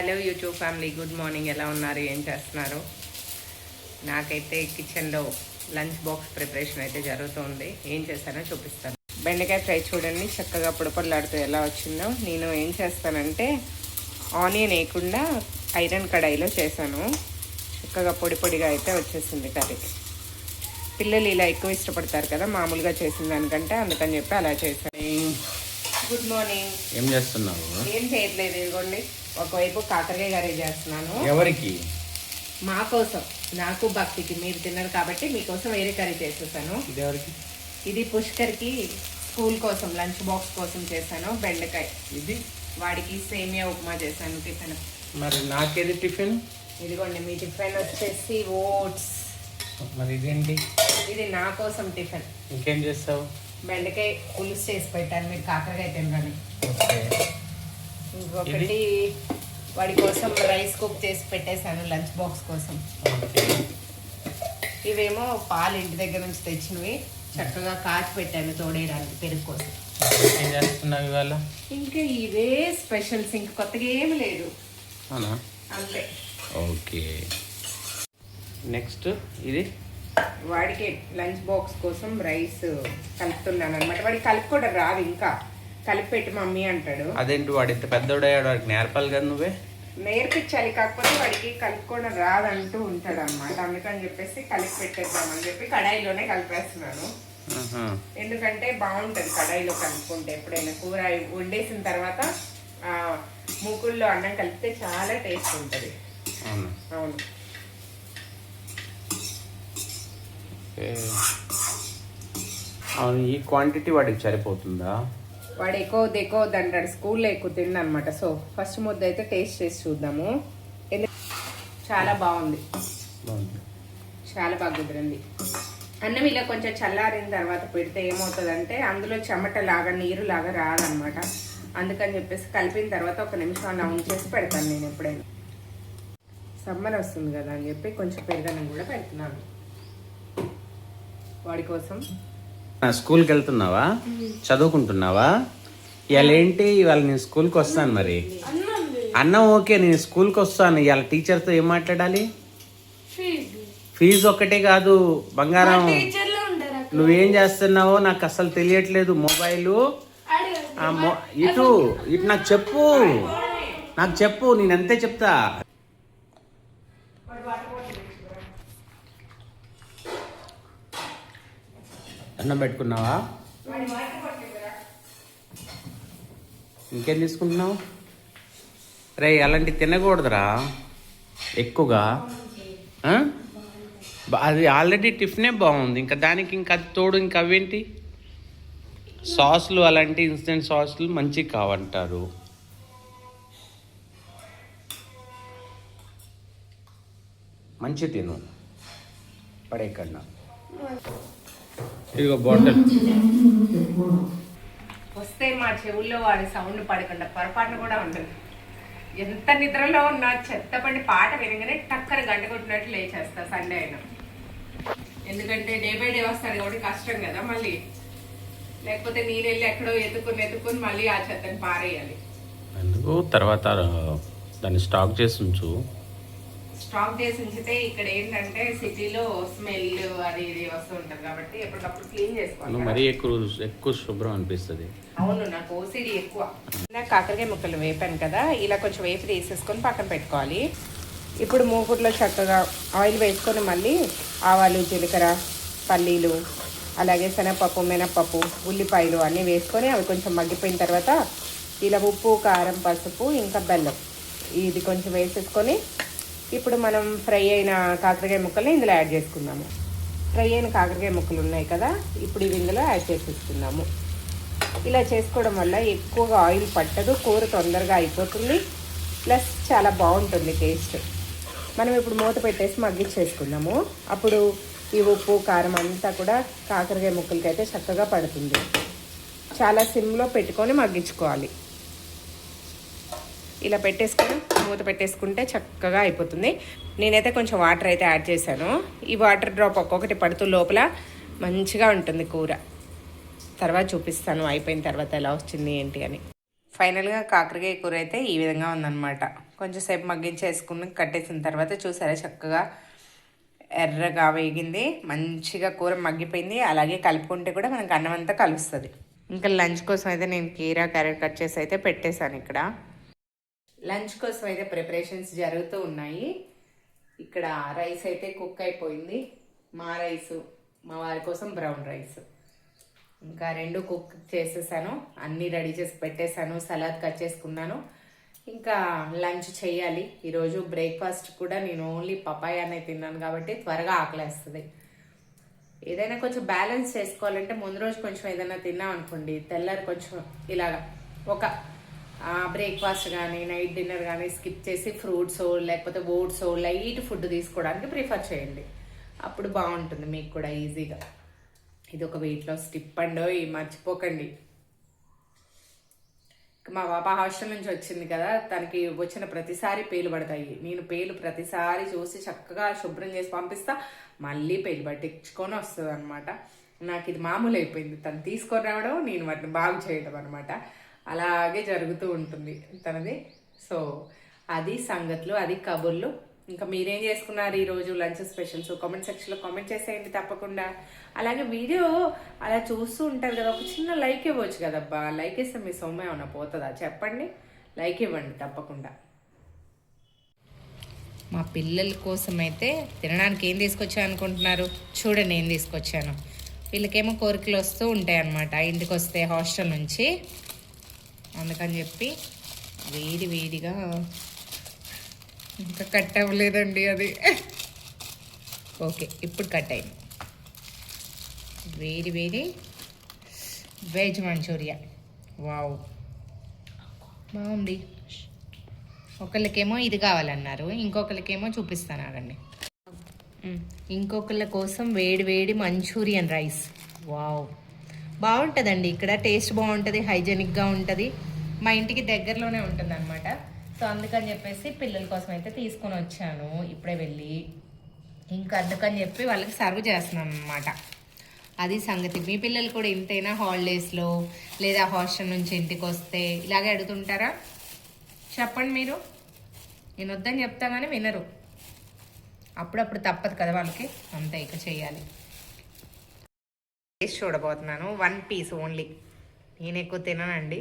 Hello YouTube family good morning ఎలా ఉన్నారు? ఏం చేస్తున్నారు? నాకైతే కిచెన్లో లంచ్ బాక్స్ ప్రిపరేషన్ అయితే జరుగుతుంది. ఏం చేస్తానో చూపిస్తాను. బెండకాయ ఫ్రై చూడండి. చక్కగా పొడపొడలాడుతూ ఎలా వచ్చిందో. నేను ఏం చేస్తానంటే ఆనియన్ వేయకుండా ఐరన్ కడాయిలో చేశాను. చక్కగా పొడి పొడిగా అయితే వచ్చేసింది కర్రీ. పిల్లలు ఇలా ఎక్కువ ఇష్టపడతారు కదా మామూలుగా చేసిన దానికంటే అందుకని చెప్పి అలా చేశాను. Good morning. ఏం చేస్తున్నావు? ఏం చేయట్లేదు ఇదిగోండి. ఒకవైపు కాకరకాయ కర్రీ చేస్తున్నాను. ఎవరికి? మా కోసం. నాకు భక్తికి. మీరు తిన్నారు కాబట్టి మీకోసం వేరే కర్రీ చేసేసాను. ఇది ఎవరికి? ఇది పుష్కర్కి స్కూల్ కోసం లంచ్ బాక్స్ కోసం చేశాను బెండకాయ. ఇది? వాడికి సేమియా ఉప్మా చేశాను టిఫిన్. మరి నాకేది టిఫిన్? ఇదిగోండి మీ టిఫిన్ వచ్చేసి ఓట్స్. మరి ఇదేంటి? ఇది నా కోసం టిఫిన్. ఇంకేం చేస్తావు? బెండకాయ పులుసు చేసి పెట్టాను మీరు కాకరకాయ తినరని. ఇంకొకటి వాడి కోసం రైస్ కుక్ చేసి పెట్టేశాను లంచ్ బాక్స్ కోసం. ఇవేమో పాలు ఇంటి దగ్గర నుంచి తెచ్చినవి చక్కగా కాచి పెట్టాను తోడేయడానికి పెరుగు కోసం. ఇంకా ఇవే స్పెషల్స్ ఇంక కొత్తగా ఏమి లేదు. అంతే. ఓకే. నెక్స్ట్ ఇది? వాడికి లంచ్ బాక్స్ కోసం రైస్ కలుపుతున్నాను అనమాట వాడికి కలుపుకోవడం రాదు ఇంకా. కలిపి పెట్టి మమ్మీ అంటాడు. అదేంటి వాడు ఇంత పెద్దోడయ్యాడు వాడికి నేర్పాలి కదా నువ్వే? నేర్పించాలి కాకపోతే వాడికి కలుపుకోవడం రాదంటూ ఉంటాడు అనమాట అందుకని చెప్పేసి కలిపి పెట్టేద్దామని చెప్పి కడాయిలోనే కలిపేస్తున్నాను. ఎందుకంటే బాగుంటుంది కడాయిలో కలుపుకుంటే ఎప్పుడైనా కూర వండేసిన తర్వాత ఆ, మూకుల్లో అన్నం కలిపితే చాలా టేస్ట్ ఉంటుంది. అవునా అవును ఓకే. అవును ఈ క్వాంటిటీ వాడికి సరిపోతుందా? వాడు ఎక్కువ ఎక్కువ అంటాడు స్కూల్లో ఎక్కువ తిండనమాట. సో ఫస్ట్ ముద్ద అయితే టేస్ట్ చేసి చూద్దాము. చాలా బాగుంది. బాగుంది. చాలా బాగా కుదిరింది. అన్నం ఇలా కొంచెం చల్లారిన తర్వాత పెడితే ఏమవుతుందంటే అందులో చెమట లాగా నీరు లాగా రాదనమాట. అందుకని చెప్పేసి కలిపిన తర్వాత ఒక నిమిషం అలా ఉంచేసి పెడతాను నేను ఎప్పుడైనా. సమ్మర్ వస్తుంది కదా అని చెప్పి కొంచెం పెరుగన్నం కూడా పెడుతున్నాను. వాడి కోసం. స్కూల్కి వెళ్తున్నావా చదువుకుంటున్నావా? ఇవాళ ఏంటి ఇవాళ నేను స్కూల్కి వస్తాను మరి. అన్నం ఓకే నేను స్కూల్కి వస్తాను. ఇవాళ టీచర్తో ఏం మాట్లాడాలి? ఫీజు. ఒక్కటే కాదు బంగారం. నువ్వేం చేస్తున్నావో నాకు అసలు తెలియట్లేదు. మొబైల్. ఇటు ఇటు నాకు చెప్పు. నాకు చెప్పు నేను అంతే చెప్తా. అన్నం పెట్టుకున్నావా? ఇంకేం తీసుకుంటున్నావు? రే అలాంటి తినకూడదురా. ఎక్కువగా. అది ఆల్రెడీ టిఫినే బాగుంది. ఇంకా దానికి ఇంకా అది తోడు ఇంకా అవేంటి? సాస్లు అలాంటి ఇన్స్టెంట్ సాస్లు మంచివి కావంటారు. మంచి తిను. పడేకన్నా ఇదిగో బాటిల్. వస్తే మా చెవుల్లో వాడి సౌండ్ పడకుండా పొరపాటున కూడా ఉండదు ఎంత నిద్రలో ఉన్నా చెత్తపడి పాట వినగానే టక్కన గంట కొట్టినట్లు లేచేస్తా సండే అయినా. ఎందుకంటే డే బై డే వస్తాడు కాబట్టి కష్టం కదా మళ్ళీ. లేకపోతే నేను వెళ్ళి ఎక్కడో ఎత్తుకుని ఎత్తుకుని మళ్ళీ ఆ చెత్తని పారేయాలి. ఎందుకు? తర్వాత దాన్ని స్టాక్ చేసి ఉంచు. స్టాక్ చేసి ఉంచితే ఇక్కడ ఏంటంటే సిటీలో స్మెల్ అది ఇది వస్తూ ఉంటుంది కాబట్టి ఎప్పటికప్పుడు క్లీన్ చేసుకోవాలి మరీ ఎక్కువ ఎక్కువ శుభ్రం అనిపిస్తుంది. అవును నాకు ఓసిడి ఎక్కువ. నాకు కాకరకాయ ముక్కలు వేపాను కదా ఇలా కొంచెం వేపి తీసేసుకొని పక్కన పెట్టుకోవాలి. ఇప్పుడు మూకుట్లో చక్కగా ఆయిల్ వేసుకొని మళ్ళీ ఆవాలు జీలకర్ర పల్లీలు అలాగే శనగపప్పు మినపప్పు ఉల్లిపాయలు అన్నీ వేసుకొని అవి కొంచెం మగ్గిపోయిన తర్వాత ఇలా ఉప్పు కారం పసుపు ఇంకా బెల్లం. ఇది కొంచెం వేసేసుకొని ఇప్పుడు మనం ఫ్రై అయిన కాకరకాయ ముక్కల్ని ఇందులో యాడ్ చేసుకుందాము. ఫ్రై అయిన కాకరకాయ ముక్కలు ఉన్నాయి కదా ఇప్పుడు ఇవి ఇందులో యాడ్ చేసేసుకుందాము. ఇలా చేసుకోవడం వల్ల ఎక్కువగా ఆయిల్ పట్టదు కూర తొందరగా అయిపోతుంది ప్లస్ చాలా బాగుంటుంది టేస్ట్. మనం ఇప్పుడు మూత పెట్టేసి మగ్గిచ్చేసుకుందాము అప్పుడు ఈ ఉప్పు కారం అంతా కూడా కాకరకాయ ముక్కలకి అయితే చక్కగా పడుతుంది. చాలా సిమ్లో పెట్టుకొని మగ్గించుకోవాలి. ఇలా పెట్టేసుకొని మూత పెట్టేసుకుంటే చక్కగా అయిపోతుంది. నేనైతే కొంచెం వాటర్ అయితే యాడ్ చేశాను. ఈ వాటర్ డ్రాప్ ఒక్కొక్కటి పడుతూ లోపల మంచిగా ఉంటుంది కూర. తర్వాత చూపిస్తాను అయిపోయిన తర్వాత ఎలా వచ్చింది ఏంటి అని. ఫైనల్గా కాకరకాయ కూర అయితే ఈ విధంగా ఉందన్నమాట. కొంచెం సేపు మగ్గించేసుకుని కట్టేసిన తర్వాత చూసారా చక్కగా ఎర్రగా వేగింది. మంచిగా కూర మగ్గిపోయింది. అలాగే కలుపుకుంటే కూడా మనకు అన్నం అంతా కలుస్తుంది. ఇంకా లంచ్ కోసం అయితే నేను కీరా క్యారెట్ కట్ చేసి అయితే పెట్టేశాను ఇక్కడ. లంచ్ కోసం అయితే ప్రిపరేషన్స్ జరుగుతూ ఉన్నాయి. ఇక్కడ రైస్ అయితే కుక్ అయిపోయింది. మా రైస్ మా వారి కోసం బ్రౌన్ రైస్. ఇంకా రెండు కుక్ చేసేసాను. అన్నీ రెడీ చేసి పెట్టేశాను సలాద్ కట్ చేసుకున్నాను. ఇంకా లంచ్ చేయాలి. ఈరోజు బ్రేక్ఫాస్ట్ కూడా నేను ఓన్లీ పపాయానే తిన్నాను కాబట్టి త్వరగా ఆకలేస్తుంది. ఏదైనా కొంచెం బ్యాలెన్స్ చేసుకోవాలంటే ముందు రోజు కొంచెం ఏదైనా తిన్నాం అనుకోండి తెల్లారి కొంచెం ఇలాగా ఒక బ్రేక్ఫాస్ట్ కానీ నైట్ డిన్నర్ కానీ స్కిప్ చేసి ఫ్రూట్స్ లేకపోతే ఓట్స్ లైట్ ఫుడ్ తీసుకోవడానికి ప్రిఫర్ చేయండి. అప్పుడు బాగుంటుంది మీకు కూడా ఈజీగా. ఇది ఒక వెయిట్ లాస్ టిప్ అండో మర్చిపోకండి. మా పాప హాస్టల్ నుంచి వచ్చింది కదా తనకి వచ్చిన ప్రతిసారి పేలు పడతాయి. నేను పేలు ప్రతిసారి చూసి చక్కగా శుభ్రం చేసి పంపిస్తా మళ్ళీ పేలు పట్టించుకొని వస్తుంది అనమాట నాకు ఇది మామూలు అయిపోయింది తను తీసుకొని రావడం నేను వాటిని బాగు చేయడం అనమాట అలాగే జరుగుతూ ఉంటుంది తనది. సో అది సంగతులు అది కబుర్లు. ఇంకా మీరేం చేసుకున్నారు ఈరోజు లంచ్ స్పెషల్స్? కామెంట్ సెక్షన్లో కామెంట్ చేసేయండి తప్పకుండా. అలాగే వీడియో అలా చూస్తూ ఉంటారు కదా ఒక చిన్న లైక్ ఇవ్వచ్చు కదబ్బా. లైక్ ఇస్తే మీ సొమ్మ ఏమన్నా పోతుందా? చెప్పండి. లైక్ ఇవ్వండి తప్పకుండా. మా పిల్లల కోసం అయితే తినడానికి ఏం తీసుకొచ్చా అనుకుంటున్నారు? చూడండి ఏం తీసుకొచ్చాను. వీళ్ళకేమో కోరికలు వస్తూ ఉంటాయి అన్నమాట ఇంటికి వస్తే హాస్టల్ నుంచి. అందుకని చెప్పి వేడి వేడిగా ఇంకా కట్ అవ్వలేదండి అది. ఓకే ఇప్పుడు కట్ అయింది. వేడి వేడి వెజ్ మంచూరియా. వావ్. బాగుంది. ఒకళ్ళకేమో ఇది కావాలన్నారు ఇంకొకరికేమో చూపిస్తాను ఆగండి ఇంకొకళ్ళ కోసం వేడి వేడి మంచూరియన్ రైస్. వావ్. బాగుంటుందండి. ఇక్కడ టేస్ట్ బాగుంటుంది హైజెనిక్గా ఉంటుంది. మా ఇంటికి దగ్గరలోనే ఉంటుంది అనమాట సో అందుకని చెప్పేసి పిల్లల కోసం అయితే తీసుకొని వచ్చాను. ఇప్పుడే వెళ్ళి ఇంకా అందుకని చెప్పి వాళ్ళకి సర్వ్ చేస్తున్నాను అనమాట అది సంగతి. మీ పిల్లలు కూడా ఇంతైనా హాలిడేస్లో లేదా హాస్టల్ నుంచి ఇంటికి వస్తే ఇలాగే అడుగుతుంటారా? చెప్పండి మీరు. నేను వద్దని చెప్తా కానీ వినరు. అప్పుడప్పుడు తప్పదు కదా వాళ్ళకి. అంతే ఇక చేయాలి. టేస్ట్ చూడబోతున్నాను వన్ పీస్ ఓన్లీ నేను ఎక్కువ తిననండి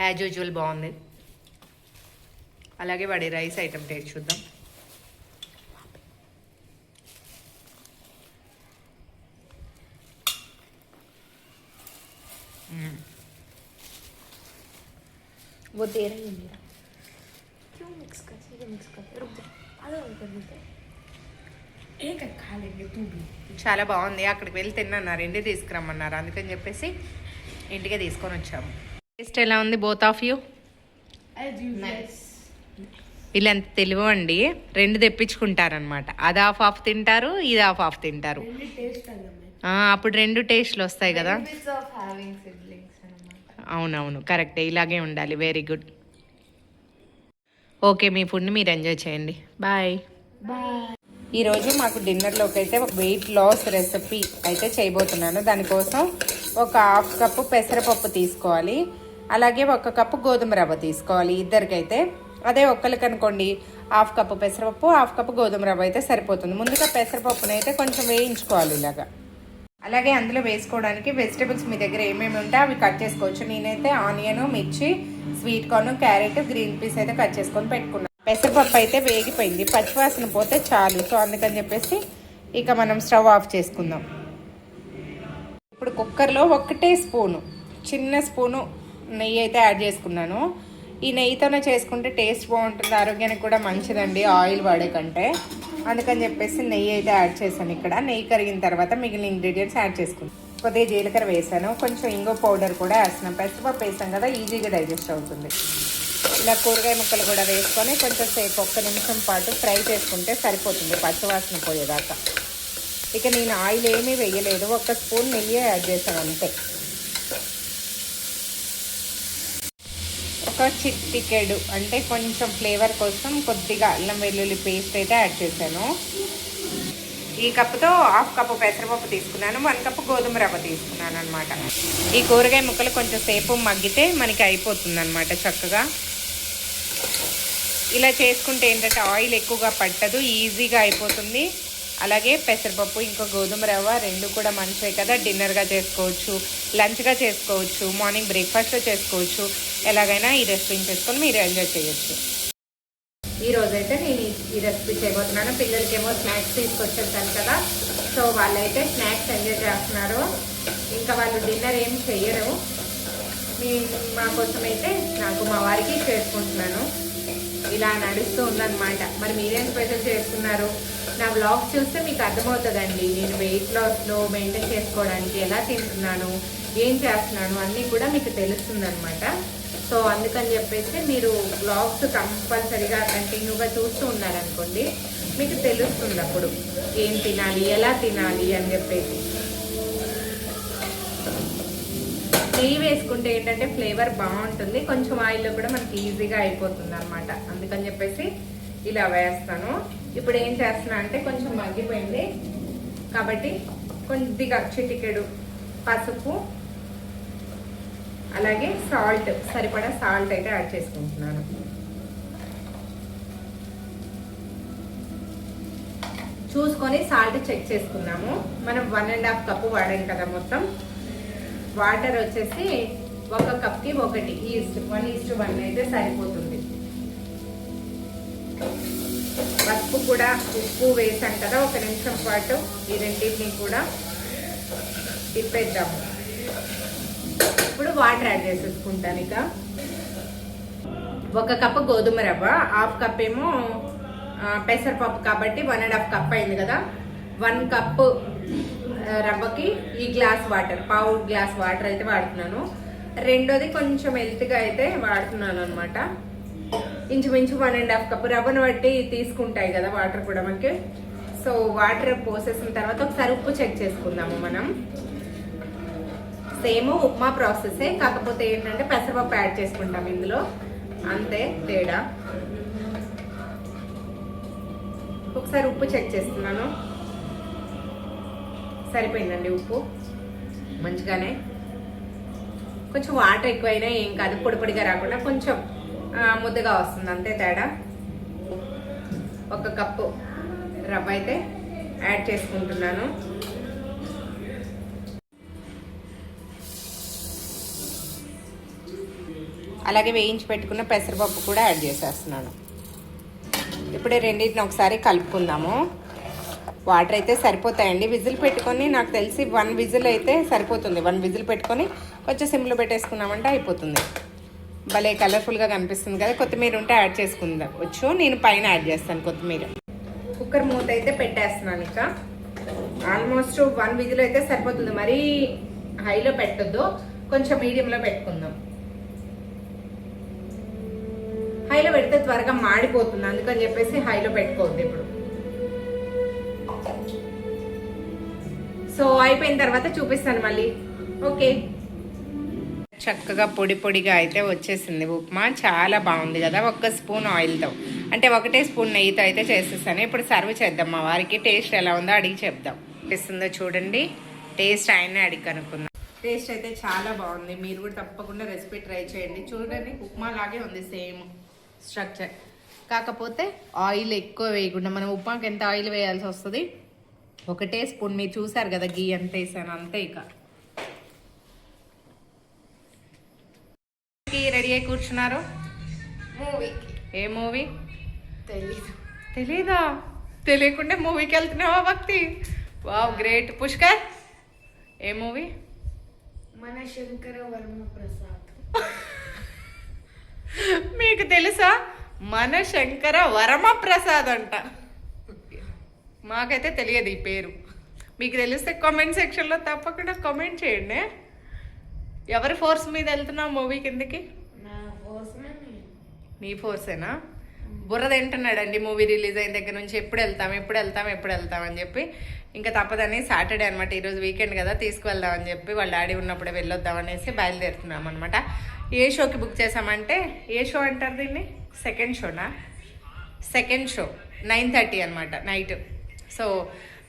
యాజ్ యూజువల్ బాగుంది అలాగే వాడి రైస్ ఐటమ్ టేస్ట్ చూద్దాం वो दे रही है मेरा क्यों मिक्स कर ये मिक्स कर रुक जा आधा और చాలా బాగుంది. అక్కడికి వెళ్ళి తిన్నాను. రెండే తీసుకురమ్మన్నారు. అందుకని చెప్పేసి ఇంటికే తీసుకొని వచ్చాము. టేస్ట్ ఎలా ఉంది బోత్ ఆఫ్ యూ వీళ్ళు అంత అండి రెండు తెప్పించుకుంటారనమాట అది హాఫ్ హాఫ్ తింటారు ఇది హాఫ్ హాఫ్ తింటారు. అప్పుడు రెండు టేస్ట్లు వస్తాయి కదా? అవునవును. కరెక్టే ఇలాగే ఉండాలి. వెరీ గుడ్ ఓకే మీ ఫుడ్ని మీరు ఎంజాయ్ చేయండి. బాయ్ బాయ్ ఈరోజు మాకు డిన్నర్లోకి అయితే ఒక వెయిట్ లాస్ రెసిపీ అయితే చేయబోతున్నాను. దానికోసం ఒక హాఫ్ కప్పు పెసరపప్పు తీసుకోవాలి. అలాగే ఒక కప్పు గోధుమ రవ్వ తీసుకోవాలి ఇద్దరికైతే. అదే ఒక్కరికి అనుకోండి హాఫ్ కప్పు పెసరపప్పు హాఫ్ కప్పు గోధుమ రవ్వ అయితే సరిపోతుంది. ముందుగా పెసరపప్పును అయితే కొంచెం వేయించుకోవాలి ఇలాగా. అలాగే అందులో వేసుకోవడానికి వెజిటేబుల్స్ మీ దగ్గర ఏమేమి ఉంటే అవి కట్ చేసుకోవచ్చు. నేనైతే ఆనియన్ మిర్చి sweet corn carrot green peas అయితే కట్ చేసుకొని పెట్టుకున్నాను పెసరపప్పు అయితే వేగిపోయింది. పచ్చివాసన పోతే చాలు. సో అందుకని చెప్పేసి ఇక మనం స్టవ్ ఆఫ్ చేసుకుందాం. ఇప్పుడు కుక్కర్లో ఒకటే స్పూను చిన్న స్పూను నెయ్యి అయితే యాడ్ చేసుకున్నాను. ఈ నెయ్యితోనే చేసుకుంటే టేస్ట్ బాగుంటుంది ఆరోగ్యానికి కూడా మంచిదండి ఆయిల్ వాడే కంటే. అందుకని చెప్పేసి నెయ్యి అయితే యాడ్ చేశాను ఇక్కడ. నెయ్యి కరిగిన తర్వాత మిగిలిన ఇంగ్రీడియంట్స్ యాడ్ చేసుకున్నాను కొద్దిగా జీలకర్ర వేసాను. కొంచెం ఇంగో పౌడర్ కూడా వేస్తున్నాం పెసరపప్పు వేసాం కదా ఈజీగా డైజెస్ట్ అవుతుంది. ఇలా కూరగాయ ముక్కలు కూడా వేసుకొని కొంచెం సేపు ఒక్క నిమిషం పాటు ఫ్రై చేసుకుంటే సరిపోతుంది పచ్చివాసన పోయేదాకా. ఇక నేను ఆయిల్ ఏమీ వేయలేదు ఒక స్పూన్ నెయ్యి యాడ్ చేశాను అంతే. ఒక చిట్టికెడు అంటే కొంచెం ఫ్లేవర్ కోసం కొద్దిగా అల్లం వెల్లుల్లి పేస్ట్ అయితే యాడ్ చేశాను. ఈ కప్పుతో హాఫ్ కప్పు పెసరపప్పు తీసుకున్నాను వన్ కప్పు గోధుమ రవ్వ తీసుకున్నాను అనమాట ఈ కూరగాయ ముక్కలు కొంచెం సేపు మగ్గితే మనకి అయిపోతుంది అనమాట చక్కగా. ఇలా చేసుకుంటే ఏంటంటే ఆయిల్ ఎక్కువగా పట్టదు ఈజీగా అయిపోతుంది. అలాగే పెసరపప్పు ఇంకా గోధుమ రవ్వ రెండు కూడా మంచివే కదా. డిన్నర్గా చేసుకోవచ్చు లంచ్గా చేసుకోవచ్చు మార్నింగ్ బ్రేక్ఫాస్ట్లో చేసుకోవచ్చు. ఎలాగైనా ఈ రెసిపీని చేసుకొని మీరు ఎంజాయ్ చేయొచ్చు. ఈ రోజైతే నేను ఈ- రెసిపీ చేయబోతున్నాను. పిల్లలకేమో స్నాక్స్ తీసుకొచ్చేసాను కదా. సో వాళ్ళైతే స్నాక్స్ ఎంజాయ్ చేస్తున్నారు. ఇంకా వాళ్ళు డిన్నర్ ఏం చెయ్యరు. మీ మా కోసం అయితే నాకు మా వారికి చేసుకుంటున్నాను. ఇలా నడుస్తూ ఉందన్నమాట. మరి మీరేం స్పెషల్ చేసుకున్నారు నా బ్లాగ్ చూస్తే మీకు అర్థమవుతుందండి. నేను వెయిట్ లాస్లో మెయింటైన్ చేసుకోవడానికి ఎలా తింటున్నాను ఏం చేస్తున్నాను? అన్నీ కూడా మీకు తెలుస్తుందనమాట సో అందుకని చెప్పేసి మీరు బ్లాగ్స్ కంపల్సరీగా కంటిన్యూగా చూస్తూ ఉన్నారనుకోండి మీకు తెలుస్తుంది అప్పుడు. ఏం తినాలి? ఎలా తినాలి? అని చెప్పేసి. నెయ్యి వేసుకుంటే ఏంటంటే ఫ్లేవర్ బాగుంటుంది. కొంచెం ఆయిల్లో కూడా మనకి ఈజీగా అయిపోతుంది అనమాట అందుకని చెప్పేసి ఇలా వేస్తాను. ఇప్పుడు ఏం చేస్తున్నా అంటే కొంచెం మగ్గిపోయింది. కాబట్టి కొద్దిగా చిటికెడు పసుపు అలాగే సాల్ట్ సరిపడా సాల్ట్ అయితే యాడ్ చేసుకుంటున్నాను. చూసుకొని సాల్ట్ చెక్ చేసుకున్నాము మనం వన్ అండ్ హాఫ్ కప్పు వాడాం కదా మొత్తం. వాటర్ వచ్చేసి ఒక కప్కి ఒకటి ఈస్ట్ వన్ ఈస్ట్ వన్ అయితే సరిపోతుంది. పసుపు కూడా ఉప్పు వేసాం కదా ఒక నిమిషం పాటు ఈ రెండింటిని కూడా తిప్పేద్దాము. ఇప్పుడు వాటర్ యాడ్ చేసేసుకుంటాను ఇక. ఒక కప్పు గోధుమ రవ్వ హాఫ్ కప్ ఏమో పెసరపప్పు కాబట్టి వన్ అండ్ హాఫ్ కప్ అయింది కదా. వన్ కప్పు రవ్వకి ఈ గ్లాస్ వాటర్ పావు గ్లాస్ వాటర్ అయితే వాడుతున్నాను. రెండోది కొంచెం హెల్త్గా అయితే వాడుతున్నాను అనమాట ఇంచుమించు వన్ అండ్ హాఫ్ కప్ రవ్వను బట్టి తీసుకుంటాయి కదా వాటర్ కూడా మనకి. సో వాటర్ పోసేసిన తర్వాత ఒకసారి ఉప్పు చెక్ చేసుకుందాము మనం. సేమ్ ఉప్మా ప్రాసెసే కాకపోతే ఏంటంటే పెసరపప్పు యాడ్ చేసుకుంటాం ఇందులో. అంతే తేడా. ఒకసారి ఉప్పు చెక్ చేస్తున్నాను సరిపోయిందండి ఉప్పు. మంచిగానే. కొంచెం వాటర్ ఎక్కువైనా ఏం కాదు పొడి పొడిగా రాకుండా కొంచెం ముద్దగా వస్తుంది. అంతే తేడా. ఒక కప్పు రవ్వ అయితే యాడ్ చేసుకుంటున్నాను. అలాగే వేయించి పెట్టుకున్న పెసరపప్పు కూడా యాడ్ చేసేస్తున్నాను. ఇప్పుడు రెండింటిని ఒకసారి కలుపుకుందాము. వాటర్ అయితే సరిపోతాయండి. విజిల్ పెట్టుకొని నాకు తెలిసి వన్ విజిల్ అయితే సరిపోతుంది. వన్ విజిల్ పెట్టుకొని కొంచెం సిమ్లో పెట్టేసుకున్నామంటే అయిపోతుంది. భలే కలర్ఫుల్గా కనిపిస్తుంది కదా. కొత్తిమీర ఉంటే యాడ్ చేసుకుందాం. వచ్చు నేను పైన యాడ్ చేస్తాను కొత్తిమీర. కుక్కర్ మూత అయితే పెట్టేస్తున్నాను ఇక. ఆల్మోస్ట్ వన్ విజిల్ అయితే సరిపోతుంది. మరీ హైలో పెట్టొద్దు. కొంచెం మీడియంలో పెట్టుకుందాం. హైలో పెడితే త్వరగా మాడిపోతుంది. అందుకని చెప్పేసి హైలో పెట్టుకోవద్దు ఇప్పుడు. సో అయిపోయిన తర్వాత చూపిస్తాను మళ్ళీ. ఓకే. చక్కగా పొడి పొడిగా అయితే వచ్చేసింది ఉప్మా. చాలా బాగుంది కదా ఒక్క స్పూన్ ఆయిల్తో. అంటే ఒకటే స్పూన్ నెయ్యితో అయితే చేసేసాను. ఇప్పుడు సర్వ్ చేద్దాం మా వారికి. టేస్ట్ ఎలా ఉందో అడిగి చెప్దాం. ఇస్తుందో చూడండి. టేస్ట్ ఆయనే అడిగి కనుక్కుందాం. టేస్ట్ అయితే చాలా బాగుంది. మీరు కూడా తప్పకుండా రెసిపీ ట్రై చేయండి. చూడండి ఉప్మా లాగే ఉంది సేమ్ స్ట్రక్చర్. కాకపోతే ఆయిల్ ఎక్కువ వేయకుండా మనం ఉప్మాకి ఎంత ఆయిల్ వేయాల్సి వస్తుంది? ఒకటే స్పూన్ మీరు చూసారు కదా గీ ఎంత వేసాను అంతే ఇక. రెడీ అయి కూర్చున్నారు? మూవీకి ఏ మూవీ? తెలీదు. తెలీదా? తెలియకుండా మూవీకి వెళ్తున్నావా భక్తి? Wow great. పుష్కర్ ఏ మూవీ? మన శంకర వర్మ ప్రసాద్. మీకు తెలుసా? మన శంకర వరమ ప్రసాద్ అంట. మాకైతే తెలియదు ఈ పేరు. మీకు తెలిస్తే కామెంట్ సెక్షన్లో తప్పకుండా కామెంట్ చేయండి. ఎవరి ఫోర్స్ మీద వెళ్తున్నావు మూవీ కిందకి? నా ఫోర్సేనా బుర్ర తింటున్నాడండి మూవీ రిలీజ్ అయిన దగ్గర నుంచి. ఎప్పుడు వెళ్తాం ఎప్పుడు వెళ్తాం ఎప్పుడు వెళ్తాం అని చెప్పి. ఇంకా తప్పదని సాటర్డే అనమాట ఈరోజు వీకెండ్ కదా తీసుకువెళ్దాం అని చెప్పి వాళ్ళ డాడీ ఉన్నప్పుడే వెళ్ళొద్దాం అనేసి బయలుదేరుతున్నాం అనమాట ఏ షోకి బుక్ చేసామంటే ఏ షో అంటారు దీన్ని? సెకండ్ షోనా సెకండ్ షో నైన్ థర్టీ అనమాట నైట్ సో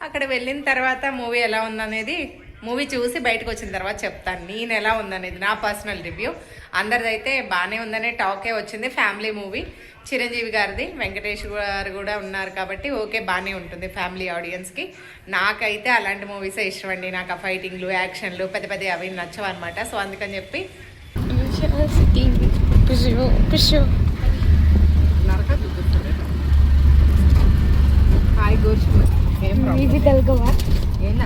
అక్కడ వెళ్ళిన తర్వాత మూవీ ఎలా ఉందనేది మూవీ చూసి బయటకు వచ్చిన తర్వాత చెప్తాను. నేను ఎలా ఉందనేది నా పర్సనల్ రివ్యూ అందరిదైతే బాగానే ఉందనే టాకే వచ్చింది ఫ్యామిలీ మూవీ. చిరంజీవి గారిది వెంకటేష్ గారు కూడా ఉన్నారు కాబట్టి ఓకే బాగానే ఉంటుంది ఫ్యామిలీ ఆడియన్స్కి నాకైతే అలాంటి మూవీసే ఇష్టం అండి. నాకు ఆ ఫైటింగ్లు యాక్షన్లు పెద్ద పెద్ద అవి నచ్చవు అనమాట సో అందుకని చెప్పి హాయ్ గోషు ఇది కలగవా ఏం.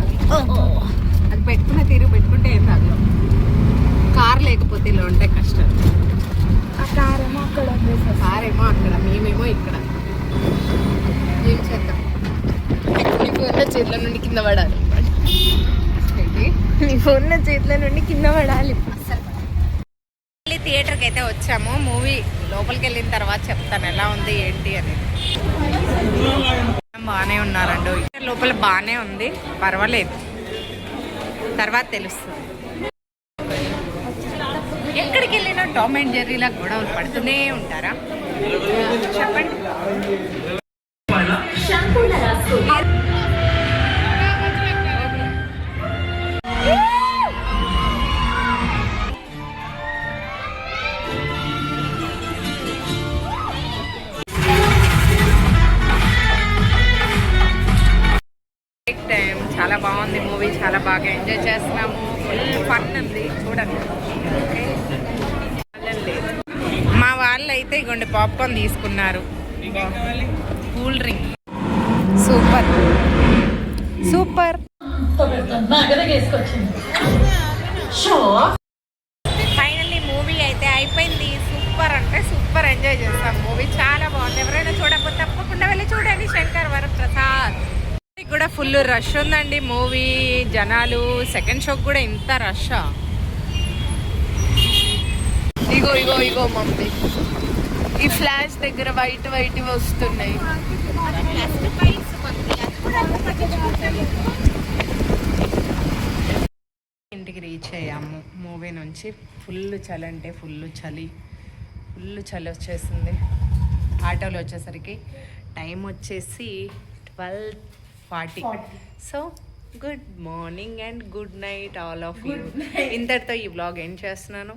అది పెట్టుకున్న తీరు పెట్టుకుంటే ఏం రాదు. కార్ లేకపోతే ఇలా ఉంటే కష్టం. కారం అక్కడ వదిలేసేసి. కార్ ఏమో అక్కడ మేమేమో ఇక్కడ. ఏం చేద్దాం? నీ ఫోన్ చేతిలో నుండి కింద పడాలి? నీ ఫోన్ చేతిలో నుండి కింద పడాలి. మళ్ళీ థియేటర్కి అయితే వచ్చాము. మూవీ లోపలికి వెళ్ళిన తర్వాత చెప్తాను. ఎలా ఉంది ఏంటి అనేది. బాగానే ఉన్నారండి. లోపల బాగానే ఉంది. పర్వాలేదు. తర్వాత తెలుస్తుంది. ఎక్కడికి వెళ్ళినా టామ్ అండ్ జెర్రీలా గొడవలు పడుతూనే ఉంటారా? చెప్పండి. వాళ్ళు అయితే ఇగోండి పాప్కార్న్ తీసుకున్నారు. Cool drink. Super. Super. Finally movie అయితే అయిపోయింది. సూపర్ అంటే సూపర్ ఎంజాయ్ చేస్తాం మూవీ. చాలా బాగుంది. ఎవరైనా చూడకపోతే తప్పకుండా వెళ్ళి చూడండి. శంకర్ వరప్రసాద్ ఇది కూడా ఫుల్ రష్ ఉందండి మూవీ. జనాలు సెకండ్ షోకి కూడా ఇంత రష్? ఇగో ఇగో ఇగో మమ్మీ. ఈ ఫ్లాష్ దగ్గర వైట్ వైట్ వస్తున్నాయి. ఇంటికి రీచ్ అయ్యాము. మూవీ నుంచి ఫుల్ చలి అంటే ఫుల్ చలి. ఫుల్ చలి వచ్చేసింది. ఆటోలో వచ్చేసరికి టైం వచ్చేసి twelve forty. So good morning and good night all of you ఇంతటితో ఈ బ్లాగ్ ఎండ్ చేస్తున్నాను.